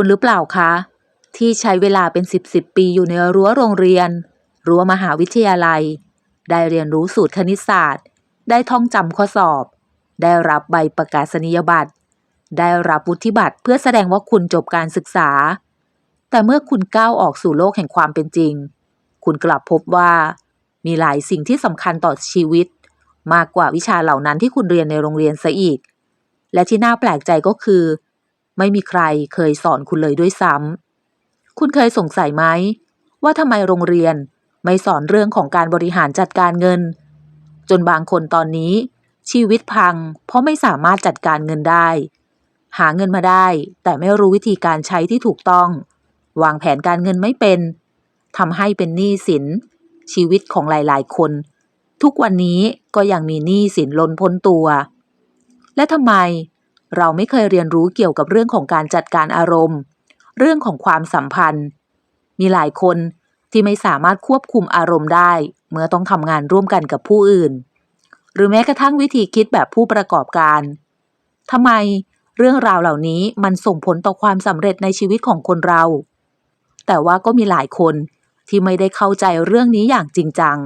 คุณหรือเปล่าคะ ที่ใช้เวลาเป็นสิบสิบปีอยู่ในรั้วโรงเรียน รั้วมหาวิทยาลัย ได้เรียนรู้สูตรคณิตศาสตร์ ได้ท่องจำข้อสอบ ได้รับใบประกาศนียบัตร ได้รับวุฒิบัตรเพื่อแสดงว่าคุณจบการศึกษา แต่เมื่อคุณก้าวออกสู่โลกแห่งความเป็นจริง คุณกลับพบว่า มีหลายสิ่งที่สำคัญต่อชีวิต มากกว่าวิชาเหล่านั้นที่คุณเรียนในโรงเรียนซะอีก และที่น่าแปลกใจก็คือ ไม่มีใครเคยสอนคุณเลยด้วยซ้ำ คุณเคยสงสัยไหม ว่าทำไมโรงเรียนไม่สอนเรื่องของการบริหารจัดการเงิน จนบางคนตอนนี้ ชีวิตพัง เพราะไม่สามารถจัดการเงินได้ หาเงินมาได้ แต่ไม่รู้วิธีการใช้ที่ถูกต้อง วางแผนการเงินไม่เป็นทำให้เป็นหนี้สิน ชีวิตของหลาย ๆ คน ทุกวันนี้ก็ยังมีหนี้สินล้นพ้นตัว และทำไม เราไม่เคยเรียนรู้เกี่ยวกับเรื่องของการจัดการอารมณ์ เรื่องของความสัมพันธ์ มีหลายคนที่ไม่สามารถควบคุมอารมณ์ได้ เมื่อต้องทำงานร่วมกันกับผู้อื่น หรือแม้กระทั่งวิธีคิดแบบผู้ประกอบการทำไมเรื่องราวเหล่านี้มันส่งผลต่อความสำเร็จในชีวิตของคนเรา แต่ว่าก็มีหลายคนที่ไม่ได้เข้าใจเรื่องนี้อย่างจริงจัง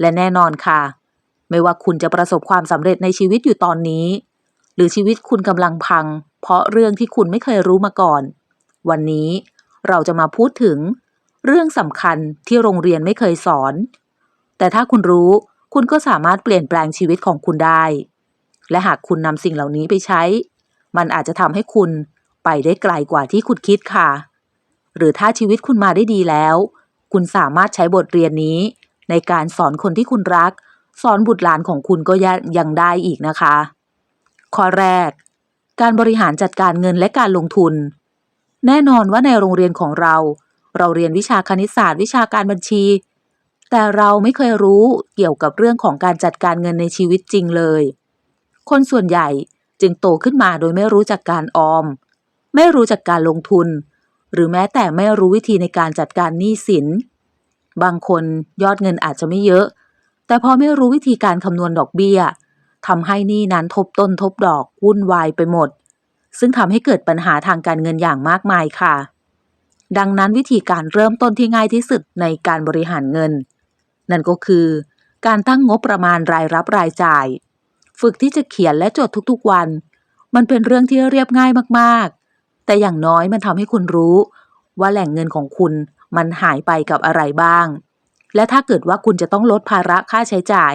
และแน่นอนค่ะ ไม่ว่าคุณจะประสบความสำเร็จในชีวิตอยู่ตอนนี้ หรือชีวิตคุณกำลังพัง เพราะเรื่องที่คุณไม่เคยรู้มาก่อน วันนี้เราจะมาพูดถึง เรื่องสำคัญที่โรงเรียนไม่เคยสอน แต่ถ้าคุณรู้คุณก็สามารถเปลี่ยนแปลงชีวิตของคุณได้ และหากคุณนำสิ่งเหล่านี้ไปใช้ มันอาจจะทำให้คุณไปได้ไกลกว่าที่คุณคิดค่ะ หรือถ้าชีวิตคุณมาได้ดีแล้ว คุณสามารถใช้บทเรียนนี้ ในการสอนคนที่คุณรัก สอนบุตรหลานของคุณก็ยังได้อีกนะคะ ข้อแรก การบริหารจัดการเงินและการลงทุน แน่นอนว่าในโรงเรียนของเรา เราเรียนวิชาคณิตศาสตร์ วิชาการบัญชี แต่เราไม่เคยรู้เกี่ยวกับเรื่องของการจัดการเงินในชีวิตจริงเลย คนส่วนใหญ่จึงโตขึ้นมาโดยไม่รู้จักการออม ไม่รู้จักการลงทุน หรือแม้แต่ไม่รู้วิธีในการจัดการหนี้สิน บางคนยอดเงินอาจจะไม่เยอะ แต่พอไม่รู้วิธีการคำนวณดอกเบี้ย ทำให้หนี้นั้นทบต้นทบดอกวุ่นวายไปหมด ซึ่งทำให้เกิดปัญหาทางการเงินอย่างมากมายค่ะ ดังนั้นวิธีการเริ่มต้นที่ง่ายที่สุดในการบริหารเงิน นั่นก็คือ การตั้งงบประมาณรายรับรายจ่าย ฝึกที่จะเขียนและจดทุกๆวัน มันเป็นเรื่องที่เรียบง่ายมากๆ แต่อย่างน้อยมันทำให้คุณรู้ ว่าแหล่งเงินของคุณมันหายไปกับอะไรบ้าง และถ้าเกิดว่าคุณจะต้องลดภาระค่าใช้จ่าย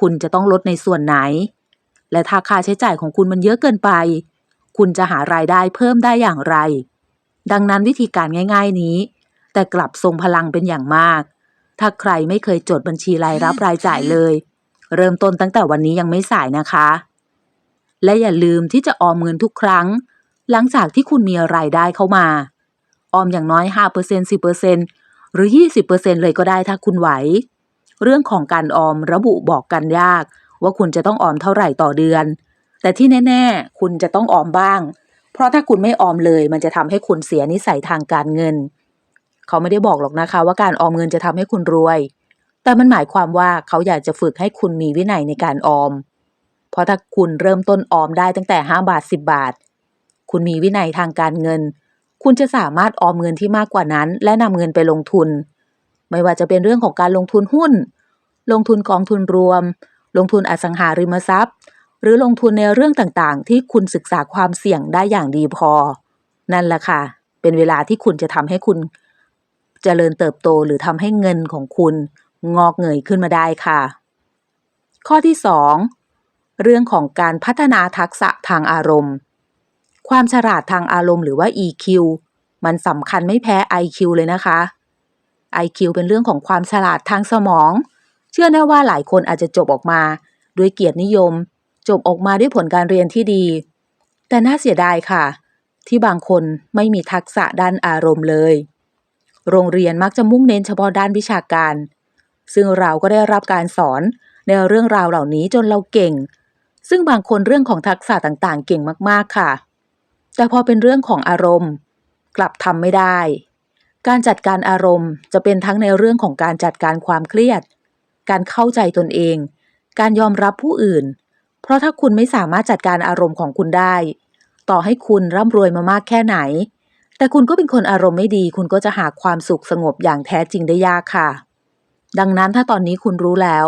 คุณจะต้องลดในส่วนไหน และถ้าค่าใช้จ่ายของคุณมันเยอะเกินไป คุณจะหารายได้เพิ่มได้อย่างไร ดังนั้นวิธีการง่าย ๆนี้ แต่กลับทรงพลังเป็นอย่างมาก ถ้าใครไม่เคยจดบัญชีรายรับรายจ่ายเลย เริ่มต้นตั้งแต่วันนี้ยังไม่สายนะคะ และอย่าลืมที่จะออมเงินทุกครั้ง หลังจากที่คุณมีรายได้เข้ามา ออมอย่างน้อย 5% 10%หรือ 20%เลยก็ได้ถ้าคุณไหว เรื่องของการออมระบุบอกกันยาก ว่าคุณจะต้องออมเท่าไหร่ต่อเดือน แต่ที่แน่ ๆ คุณจะต้องออมบ้าง เพราะถ้าคุณไม่ออมเลย มันจะทำให้คุณเสียนิสัยทางการเงิน เขาไม่ได้บอกหรอกนะคะ ว่าการออมเงินจะทำให้คุณรวย แต่มันหมายความว่าเขาอยากจะฝึกให้คุณมีวินัยในการออม เพราะถ้าคุณเริ่มต้นออมได้ตั้งแต่ 5 บาท 10 บาท คุณมีวินัยทางการเงิน คุณจะสามารถออมเงินที่มากกว่านั้น และนำเงินไปลงทุน ไม่ว่าจะเป็นเรื่องของการลงทุนหุ้น ลงทุนกองทุนรวม ลงทุนอสังหาริมทรัพย์ หรือลงทุนในเรื่องต่างๆ ที่คุณศึกษาความเสี่ยงได้อย่างดีพอ นั่นแหละค่ะ เป็นเวลาที่คุณจะทำให้คุณเจริญเติบโตหรือทำให้เงินของคุณงอกเงยขึ้นมาได้ค่ะ ข้อที่ 2 เรื่องของการพัฒนาทักษะทางอารมณ์ ความฉลาดทางอารมณ์หรือว่า EQ มันสำคัญไม่แพ้ IQ เลยนะคะ IQ เป็นเรื่องของความฉลาดทางสมอง เชื่อแน่ว่าหลายคนอาจจะจบออกมา ด้วยเกียรตินิยม จบออกมาด้วยผลการเรียนที่ดี แต่น่าเสียดายค่ะ ที่บางคนไม่มีทักษะด้านอารมณ์เลย โรงเรียนมักจะมุ่งเน้นเฉพาะด้านวิชาการ ซึ่งเราก็ได้รับการสอนในเรื่องราวเหล่านี้จนเราเก่ง ซึ่งบางคนเรื่องของทักษะต่างๆ เก่งมากๆค่ะ แต่พอเป็นเรื่องของอารมณ์ กลับทำไม่ได้ การจัดการอารมณ์จะเป็นทั้งในเรื่องของการจัดการความเครียด การเข้าใจตนเอง การยอมรับผู้อื่น เพราะถ้าคุณไม่สามารถจัดการอารมณ์ของคุณได้ ต่อให้คุณร่ำรวยมามากแค่ไหน แต่คุณก็เป็นคนอารมณ์ไม่ดี คุณก็จะหาความสุขสงบอย่างแท้จริงได้ยากค่ะ ดังนั้นถ้าตอนนี้คุณรู้แล้ว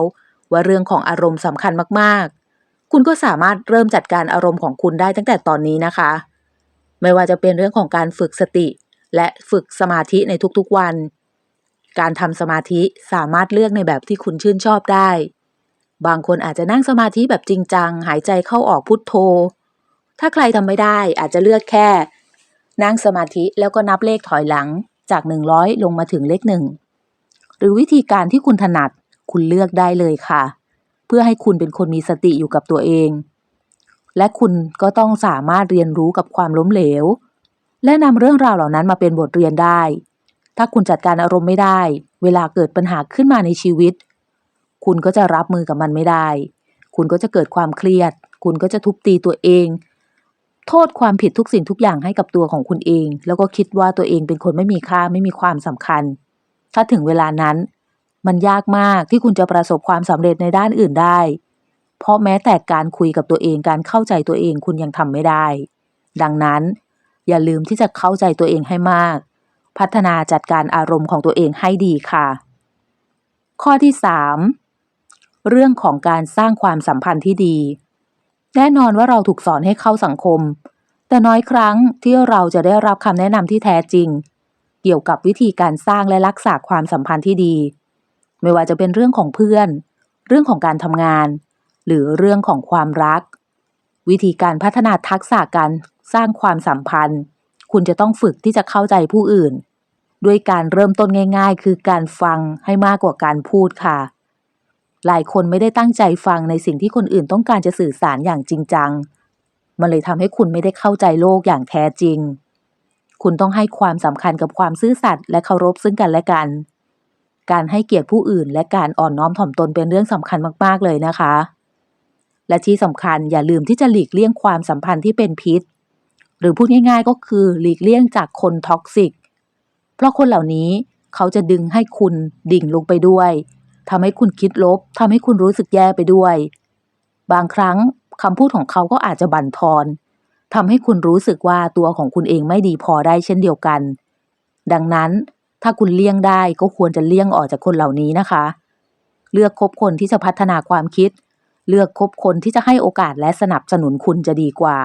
ว่าเรื่องของอารมณ์สำคัญมากๆ คุณก็สามารถเริ่มจัดการอารมณ์ของคุณได้ตั้งแต่ตอนนี้นะคะ ไม่ว่าจะเป็นเรื่องของการฝึกสติ และฝึกสมาธิในทุกๆวัน การทำสมาธิสามารถเลือกในแบบที่คุณชื่นชอบได้ บางคนอาจจะนั่งสมาธิแบบจริงจัง หายใจเข้าออกพุทโธ ถ้าใครทำไม่ได้อาจจะเลือกแค่ นั่งสมาธิแล้วก็นับเลขถอยหลังจาก 100 ลงมาถึงเลขหนึ่งหรือวิธีการที่คุณถนัดคุณเลือกได้เลยค่ะ เพื่อให้คุณเป็นคนมีสติอยู่กับตัวเอง และคุณก็ต้องสามารถเรียนรู้กับความล้มเหลว และนำเรื่องราวเหล่านั้นมาเป็นบทเรียนได้ ถ้าคุณจัดการอารมณ์ไม่ได้ เวลาเกิดปัญหาขึ้นมาในชีวิต คุณก็จะรับมือกับมันไม่ได้ คุณก็จะเกิดความเครียด คุณก็จะทุบตีตัวเอง โทษความผิดทุกสิ่งทุกอย่างให้กับตัวของคุณเอง แล้วก็คิดว่าตัวเองเป็นคนไม่มีค่าไม่มีความสำคัญ ถ้าถึงเวลานั้น มันยากมากที่คุณจะประสบความสำเร็จในด้านอื่นได้ เพราะแม้แต่การคุยกับตัวเองการเข้าใจตัวเองคุณยังทำไม่ได้ ดังนั้น อย่าลืมที่จะเข้าใจตัวเองให้มาก พัฒนาจัดการอารมณ์ของตัวเองให้ดีค่ะ ข้อที่ 3 เรื่องของการสร้างความสัมพันธ์ที่ดี แน่นอนว่าเราถูกสอนให้เข้าสังคม แต่น้อยครั้งที่เราจะได้รับคำแนะนำที่แท้จริง เกี่ยวกับวิธีการสร้างและรักษาความสัมพันธ์ที่ดี ไม่ว่าจะเป็นเรื่องของเพื่อน เรื่องของการทำงาน หรือเรื่องของความรักวิธีการพัฒนาทักษะการ สร้างความสัมพันธ์ คุณจะต้องฝึกที่จะเข้าใจผู้อื่น ด้วยการเริ่มต้นง่าย ๆ คือการฟังให้มากกว่าการพูดค่ะ หลายคนไม่ได้ตั้งใจฟังในสิ่งที่คนอื่นต้องการจะสื่อสารอย่างจริงจัง มันเลยทำให้คุณไม่ได้เข้าใจโลกอย่างแท้จริง คุณต้องให้ความสำคัญกับความซื่อสัตย์และเคารพซึ่งกันและกัน การให้เกียรติผู้อื่น และการอ่อนน้อมถ่อมตนเป็นเรื่องสำคัญมากๆเลยนะคะและที่สำคัญอย่าลืมที่จะหลีกเลี่ยงความสัมพันธ์ที่เป็นพิษ หรือพูดง่ายๆก็คือหลีกเลี่ยงจากคนท็อกซิก เพราะคนเหล่านี้เขาจะดึงให้คุณดิ่งลงไปด้วยทำให้คุณคิดลบทำให้คุณรู้สึกแย่ไปด้วย บางครั้งคำพูดของเขาก็อาจจะบั่นทอนทำให้คุณรู้สึกว่าตัวของคุณเองไม่ดีพอได้เช่นเดียวกัน ดังนั้นถ้าคุณเลี่ยงได้ก็ควรจะเลี่ยงออกจากคนเหล่านี้นะคะ เลือกคบคนที่จะพัฒนาความคิด เลือกคบคนที่จะให้โอกาสและสนับสนุนคุณจะดีกว่า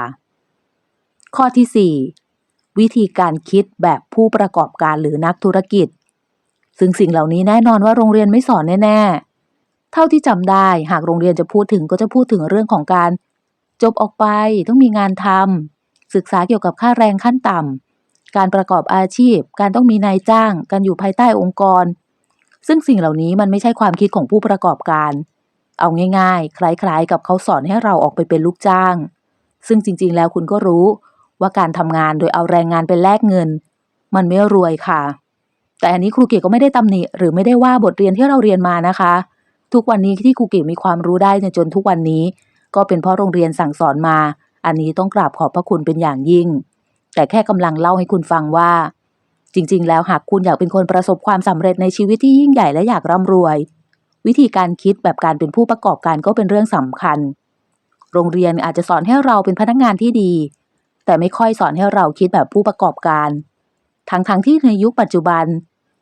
ข้อที่ 4 วิธีการคิดแบบผู้ประกอบการหรือนักธุรกิจ ซึ่งสิ่งเหล่านี้แน่นอนว่าโรงเรียนไม่สอนแน่ ๆ เท่าที่จำได้หากโรงเรียนจะพูดถึงก็จะพูดถึงเรื่องของการ จบออกไปต้องมีงานทำศึกษาเกี่ยวกับค่าแรงขั้นต่ำการประกอบอาชีพ การต้องมีนายจ้าง การอยู่ภายใต้องค์กร ซึ่งสิ่งเหล่านี้มันไม่ใช่ความคิดของผู้ประกอบการ เอาง่าย ๆ คล้าย ๆ กับเขาสอนให้เราออกไปเป็นลูกจ้าง ซึ่งจริง ๆ แล้วคุณก็รู้ ว่าการทำงานโดยเอาแรงงานไปแลกเงิน มันไม่รวยค่ะ แต่อันนี้ครูเกียรติก็ไม่ได้ตำหนิหรือไม่ได้ว่าบทเรียนที่เราเรียนมานะคะ ทุกวันนี้ที่ครูเกียรติมีความรู้ได้จนทุกวันนี้ ก็เป็นเพราะโรงเรียนสั่งสอนมา อันนี้ต้องกราบขอบพระคุณเป็นอย่างยิ่ง แต่แค่กำลังเล่าให้คุณฟังว่า จริง ๆ แล้วหากคุณอยากเป็นคนประสบความสำเร็จในชีวิตที่ยิ่งใหญ่และอยากร่ำรวย วิธีการคิดแบบการเป็นผู้ประกอบการก็เป็นเรื่องสำคัญ โรงเรียนอาจจะสอนให้เราเป็นพนักงานที่ดี แต่ไม่ค่อยสอนให้เราคิดแบบผู้ประกอบการ ทั้งๆทที่ในยุคปัจจุบัน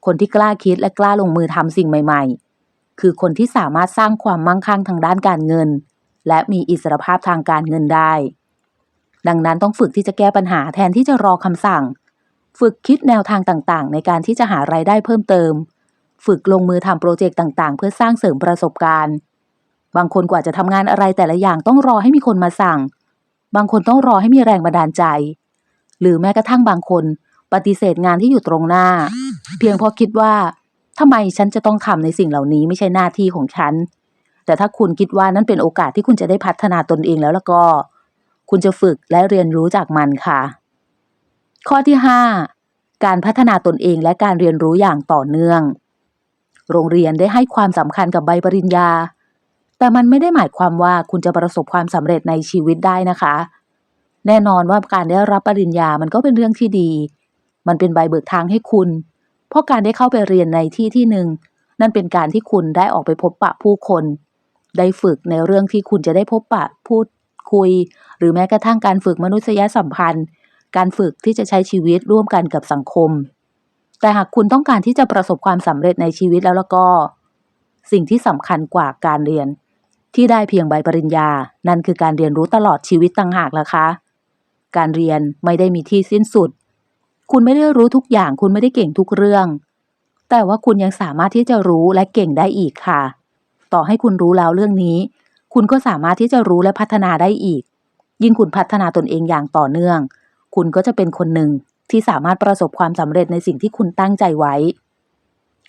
คนที่กล้าคิดและกล้าลงมือทำสิ่งใหม่ ๆ คือคนที่สามารถสร้างความมั่งคั่งทางด้านการเงิน และมีอิสรภาพทางการเงินได้ ดังนั้นต้องฝึกที่จะแก้ปัญหาแทนที่จะรอคำสั่ง ฝึกคิดแนวทางต่างๆ ในการที่จะหารายได้เพิ่มเติม ฝึกลงมือทำโปรเจกต์ต่างๆ เพื่อสร้างเสริมประสบการณ์ บางคนกว่าจะทำงานอะไรแต่ละอย่างต้องรอให้มีคนมาสั่ง บางคนต้องรอให้มีแรงบันดาลใจ หรือแม้กระทั่งบางคนปฏิเสธงานที่อยู่ตรงหน้า เพียงเพราะคิดว่าทำไมฉันจะต้องทำในสิ่งเหล่านี้ไม่ใช่หน้าที่ของฉัน แต่ถ้าคุณคิดว่านั่นเป็นโอกาสที่คุณจะได้พัฒนาตนเองแล้วล้วก็ คุณจะฝึกและเรียนรู้จากมันค่ะ ข้อที่ 5 การพัฒนาตนเองและการเรียนรู้อย่างต่อเนื่อง โรงเรียนได้ให้ความสำคัญกับใบปริญญา แต่มันไม่ได้หมายความว่าคุณจะประสบความสำเร็จในชีวิตได้นะคะ แน่นอนว่าการได้รับปริญญามันก็เป็นเรื่องที่ดี มันเป็นใบเบิกทางให้คุณ เพราะการได้เข้าไปเรียนในที่ที่หนึ่งนั่นเป็นการที่คุณได้ออกไปพบปะผู้คน ได้ฝึกในเรื่องที่คุณจะได้พบปะพูดคุย หรือแม้กระทั่งการฝึกมนุษยสัมพันธ์ การฝึกที่จะใช้ชีวิตร่วมกันกับสังคม แต่หากคุณต้องการที่จะประสบความสำเร็จในชีวิตแล้วแล้วก็ สิ่งที่สำคัญกว่าการเรียน ที่ได้เพียงใบปริญญา นั่นคือการเรียนรู้ตลอดชีวิตต่างหากล่ะคะ การเรียนไม่ได้มีที่สิ้นสุด คุณไม่ได้รู้ทุกอย่าง คุณไม่ได้เก่งทุกเรื่อง แต่ว่าคุณยังสามารถที่จะรู้และเก่งได้อีกค่ะ ต่อให้คุณรู้แล้วเรื่องนี้ คุณก็สามารถที่จะรู้และพัฒนาได้อีก ยิ่งคุณพัฒนาตนเองอย่างต่อเนื่อง คุณก็จะเป็นคนหนึ่งที่สามารถประสบความสำเร็จในสิ่งที่คุณตั้งใจไว้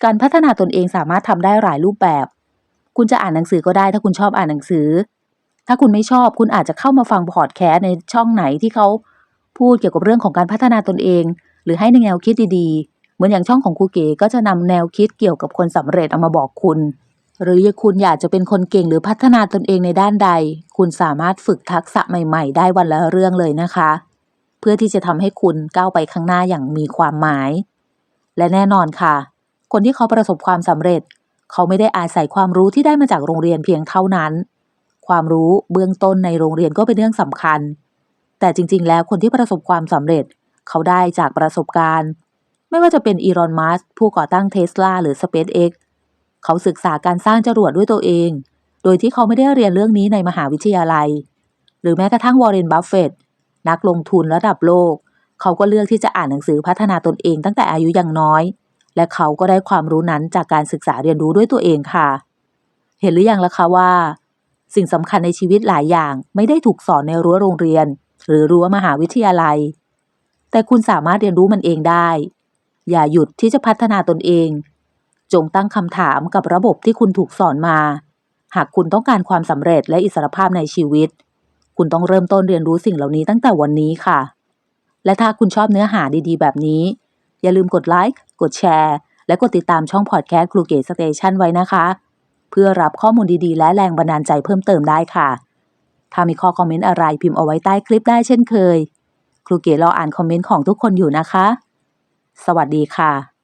การพัฒนาตนเองสามารถทำได้หลายรูปแบบ คุณจะอ่านหนังสือก็ได้ ถ้าคุณชอบอ่านหนังสือ ถ้าคุณไม่ชอบคุณอาจจะเข้ามาฟังพอดแคสต์ในช่องไหนที่เขาพูดเกี่ยวกับเรื่องของการพัฒนาตนเอง หรือให้ในแนวคิดดีๆ เหมือนอย่างช่องของครูเก๋ก็จะนำแนวคิดเกี่ยวกับคนสำเร็จเอามาบอกคุณ หรือคุณอยากจะเป็นคนเก่งหรือพัฒนาตนเองในด้านใด คุณสามารถฝึกทักษะใหม่ๆ ได้วันละเรื่องเลยนะคะ เพื่อที่จะทำให้คุณก้าวไปข้างหน้าอย่างมีความหมาย และแน่นอนค่ะ คนที่เขาประสบความสำเร็จ เขาไม่ได้อาศัยความรู้ที่ได้มาจากโรงเรียนเพียงเท่านั้น ความรู้เบื้องต้นในโรงเรียนก็เป็นเรื่องสำคัญ แต่จริง ๆ แล้วคนที่ประสบความสำเร็จ เขาได้จากประสบการณ์ ไม่ว่าจะเป็นอีรอนมัสผู้ก่อตั้งเทสลาหรือ SpaceX เขาศึกษาการสร้างจรวดด้วยตัวเอง โดยที่เขาไม่ได้เรียนเรื่องนี้ในมหาวิทยาลัย หรือแม้กระทั่งวอร์เรนบัฟเฟตนักลงทุนระดับโลก เขาก็เลือกที่จะอ่านหนังสือพัฒนาตนเองตั้งแต่อายุยังน้อย และเขาก็ได้ความรู้นั้นจากการศึกษาเรียนรู้ด้วยตัวเองค่ะ เห็นหรือยังล่ะคะว่า สิ่งสำคัญในชีวิตหลายอย่างไม่ได้ถูกสอนในรั้วโรงเรียน หรือรั้วมหาวิทยาลัย แต่คุณสามารถเรียนรู้มันเองได้ อย่าหยุดที่จะพัฒนาตนเอง จงตั้งคำถามกับระบบที่คุณถูกสอนมา หากคุณต้องการความสำเร็จและอิสรภาพในชีวิต คุณต้องเริ่มต้นเรียนรู้สิ่งเหล่านี้ตั้งแต่วันนี้ค่ะ และถ้าคุณชอบเนื้อหาดีๆ แบบนี้ อย่าลืมกดไลค์กดแชร์และกดติดตามช่องพอดแคสต์ครูเกตสเตชันไว้นะคะ เพื่อรับข้อมูลดีๆ และแรงบันดาลใจเพิ่มเติมได้ค่ะ ถ้ามีข้อคอมเมนต์อะไรพิมพ์เอาไว้ใต้คลิปได้เช่นเคย ครูเกตรออ่านคอมเมนต์ของทุกคนอยู่นะคะ สวัสดีค่ะ